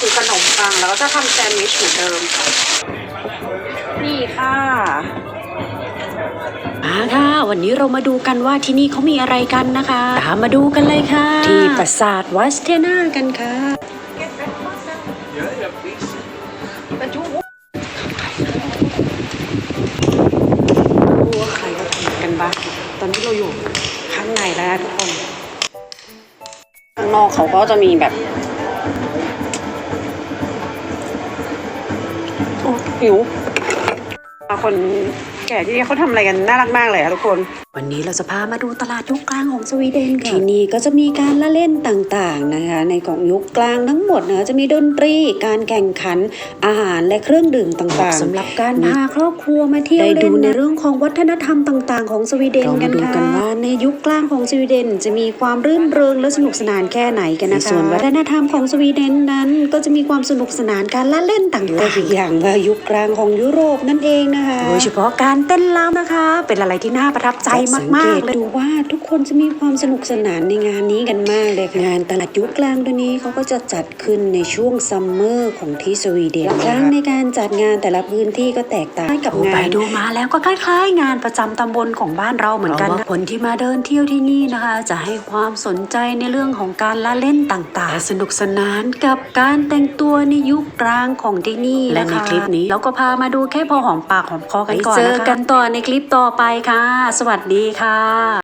คือขนมปังแล้วก็จะทำแซนด์วิชเหมือนเดิมค่ะนี่ค่ะมาค่ะวันนี้เรามาดูกันว่าที่นี่เขามีอะไรกันนะคะตามมาดูกันเลยค่ะ ที่ปราสาทวัสเทนากันค่ะดูว่าใครเขาทำกันบ้างตอนนี้เราอยู่ข้างในแล้วนะทุกคนข้างนอกเขาก็จะมีแบบ หิวคน แก่ที่นี่เขาทำอะไรกันน่ารักมากเลยอะทุกคน วันนี้เราจะพามาดูตลาดยุคกลางของสวีเดนค่ะที่นี่ก็จะมีการละเล่นต่างๆนะคะ ในของยุคกลางทั้งหมดนะคะจะมีดนตรีการแข่งขันอาหารและเครื่องดื่มต่างๆสำหรับการพาครอบครัวมาเที่ยวได้ดูในเรื่องของวัฒนธรรมต่าง ๆ ของสวีเดนกันค่ะกันว่าในยุคกลางของสวีเดน จะมีความรื่นเริงและสนุกสนานแค่ไหนกันนะคะส่วนวัฒนธรรมของสวีเดนนั้น ก็จะมีความสนุกสนานการละเล่นต่างๆอีกอย่างว่ายุคกลางของยุโรปนั่นเองนะคะโดยเฉพาะการเต้นรำนะคะ เป็นอะไรที่น่าประทับใจมากๆเลยดูว่าทุกคนจะมีความสนุกสนานในงานนี้กันมาก เลยค่ะงานตลาดยุคกลางตัวนี้เขาก็จะจัดขึ้นในช่วงซัมเมอร์ของที่สวีเดนครั้งในการจัดงานแต่ละพื้นที่ก็แตกต่างกับงานไปดูมาแล้วก็คล้ายๆ งานประจำตำบลของบ้านเราเหมือนกันนะคนที่มาเดินเที่ยวที่นี่นะคะ จะให้ความสนใจในเรื่องของการละเล่นต่างๆและสนุกสนานกับการแต่งตัวในยุคกลางของที่นี่และในคลิปนี้เราก็พามาดูแค่พอหอมปากหอมคอกันก่อนนะคะเจอกันต่อในคลิปต่อไปค่ะ สวัสดีค่ะ